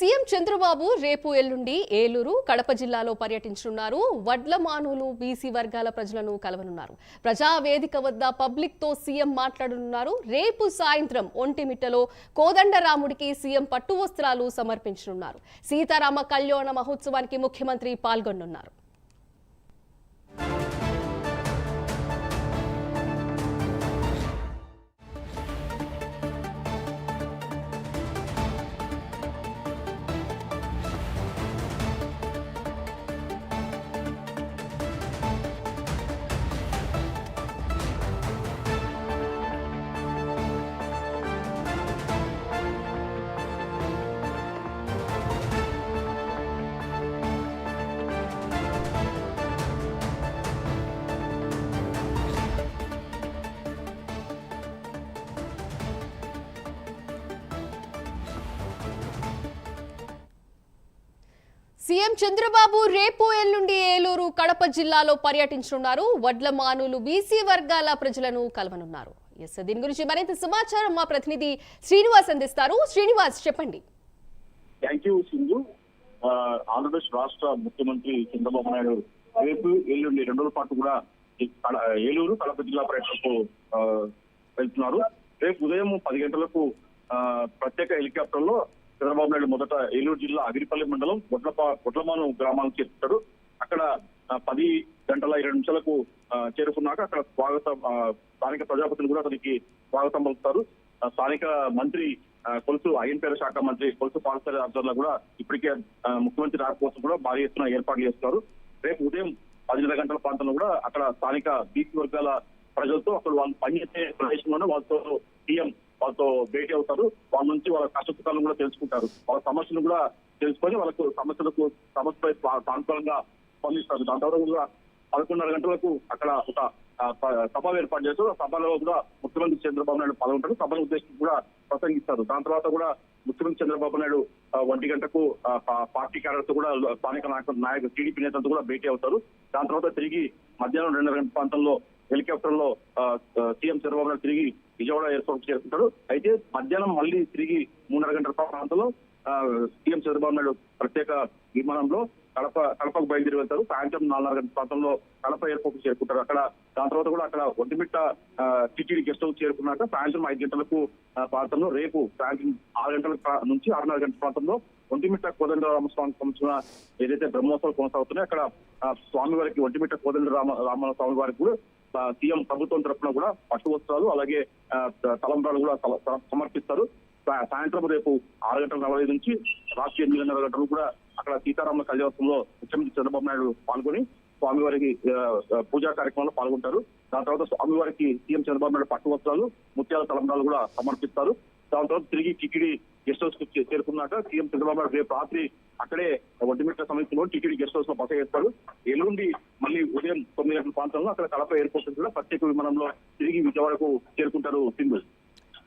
CM Chandrababu రేపు ఎల్లుండి ఏలూరు కడప జిల్లాలో పర్యటించనున్నారు. వడ్ల మానులు బీసీ వర్గాల ప్రజలను కలవనున్నారు. ప్రజా వేదిక వద్ద పబ్లిక్తో సీఎం మాట్లాడనున్నారు. రేపు సాయంత్రం ఒంటిమిట్టలో కోదండరాముడికి సీఎం పట్టు వస్త్రాలు సమర్పించనున్నారు. సీతారామ కళ్యాణ మహోత్సవానికి ముఖ్యమంత్రి పాల్గొనున్నారు సీఎం చంద్రబాబు రేపు ఎల్లుండి ఏలూరు కడప జిల్లాలో పర్యటించనున్నారు. వడ్ల మానులు బీసీ వర్గాల ప్రజలను కలవనున్నారు. ఎస్ దీని గురించి మరింత సమాచారం మా ప్రతినిధి శ్రీనివాస్ అందిస్తారు. శ్రీనివాస్ చెప్పండి. థ్యాంక్ యూ సింధు ఆంధ్రప్రదేశ్ రాష్ట్ర ముఖ్యమంత్రి చంద్రబాబు నాయుడు రేపు ఎల్లుండి రెండు రోజుల పాటు కూడా ఏలూరు కడప జిల్లా పర్యటనకు వెళ్తున్నారు. రేపు ఉదయం పది గంటలకు ప్రత్యేక హెలికాప్టర్లో చంద్రబాబు నాయుడు మొదట ఏలూరు జిల్లా అగిరిపల్లి మండలం గొడ్లపా గొడ్లమాను గ్రామానికి చేరుకుంటాడు అక్కడ పది గంటల ఇరవై నిమిషాలకు చేరుకున్నాక అక్కడ స్వాగతం స్థానిక ప్రజాపతిని కూడా అతనికి స్వాగతం పలుకుతారు. స్థానిక మంత్రి కొలుసు ఐఎన్పేర శాఖ మంత్రి కొలుసు పాలసరి ఆధ్వర్యంలో కూడా ఇప్పటికే ముఖ్యమంత్రి రాక కోసం కూడా భారీ ఎత్తున ఏర్పాట్లు చేస్తున్నారు. రేపు ఉదయం పదిన్నర గంటల ప్రాంతంలో కూడా అక్కడ స్థానిక బీసీ వర్గాల ప్రజలతో అక్కడ వాళ్ళు పనిచేసే ప్రదేశంలోనే వాళ్ళతో సీఎం వాళ్ళతో భేటీ అవుతారు. వాళ్ళ నుంచి వాళ్ళ కష్టసుఖాలను కూడా తెలుసుకుంటారు. వాళ్ళ సమస్యలు కూడా తెలుసుకొని వాళ్ళకు సమస్యలకు సమస్యపై సానుకూలంగా స్పందిస్తారు. దాని తర్వాత కూడా పదకొండున్నర గంటలకు అక్కడ ఒక సభ ఏర్పాటు చేస్తారు సభలో కూడా ముఖ్యమంత్రి చంద్రబాబు నాయుడు పాల్గొంటారు. సభను ఉద్దేశించి కూడా ప్రసంగిస్తారు. దాని తర్వాత కూడా ముఖ్యమంత్రి చంద్రబాబు నాయుడు ఒంటి గంటకు పా- పార్టీ కార్యకర్తలు కూడా స్థానిక నాయకులు నాయకులు టీడీపీ నేతలతో కూడా భేటీ అవుతారు. దాని తర్వాత తిరిగి మధ్యాహ్నం రెండున్నర గంటల ప్రాంతంలో హెలికాప్టర్లో ఆ, సీఎం చంద్రబాబు నాయుడు తిరిగి విజయవాడ ఎయిర్పోర్ట్ చేరుకుంటాడు. అయితే మధ్యాహ్నం మళ్ళీ తిరిగి మూడున్నర గంటల ప్రాంతంలో సీఎం చంద్రబాబు నాయుడు ప్రత్యేక విమానంలో కడప కడపకు బయలుదేరి వెళ్తారు. సాయంత్రం నాలుగున్నర గంటల ప్రాంతంలో కడప ఎయిర్పోర్ట్ చేరుకుంటారు. అక్కడ దాని తర్వాత కూడా అక్కడ ఒంటిమిట్ట టీటీడీ గెస్ట్ హౌస్ చేరుకున్నాక సాయంత్రం ఐదు గంటలకు ప్రాంతంలో రేపు సాయంత్రం ఆరు గంటల నుంచి ఆరున్నర గంటల ప్రాంతంలో ఒంటిమిట్ట కోదండరామ స్వామి సంబంధించిన ఏదైతే బ్రహ్మోత్సవాలు కొనసాగుతున్నాయో అక్కడ స్వామి వారికి ఒంటిమిట్ట కోదండ రామ రామ స్వామి వారికి కూడా సీఎం ప్రభుత్వం తరఫున కూడా పట్టు వస్త్రాలు అలాగే తలంబ్రాలు కూడా సమర్పిస్తారు. సాయంత్రం రేపు ఆరు గంటల నలభై నుంచి రాత్రి గంటల గంటలు కూడా అక్కడ సీతారామ కళ్యాణోత్సవంలో ముఖ్యమంత్రి చంద్రబాబు నాయుడు పాల్గొని స్వామివారికి పూజా కార్యక్రమంలో పాల్గొంటారు. దాని తర్వాత స్వామివారికి సీఎం చంద్రబాబు నాయుడు పట్టు వస్త్రాలు ముత్యాల తలంబ్రాలు కూడా సమర్పిస్తారు. దాని తర్వాత తిరిగి టికిడి గెస్ట్ హౌస్కు చేరుకున్నాక సీఎం చంద్రబాబు నాయుడు రేపు రాత్రి అక్కడే ఒంటిమిట్ట సమీపంలో టికిడి గెస్ట్ హౌస్లో బస చేస్తాడు ఎల్లుండి మళ్ళీ ఉదయం తొమ్మిది గంటల ప్రాంతంలో అక్కడ కడప ఎయిర్పోర్ట్ కూడా ప్రత్యేక విమానంలో తిరిగి విజయవాడకు చేరుకుంటారు Sindhu.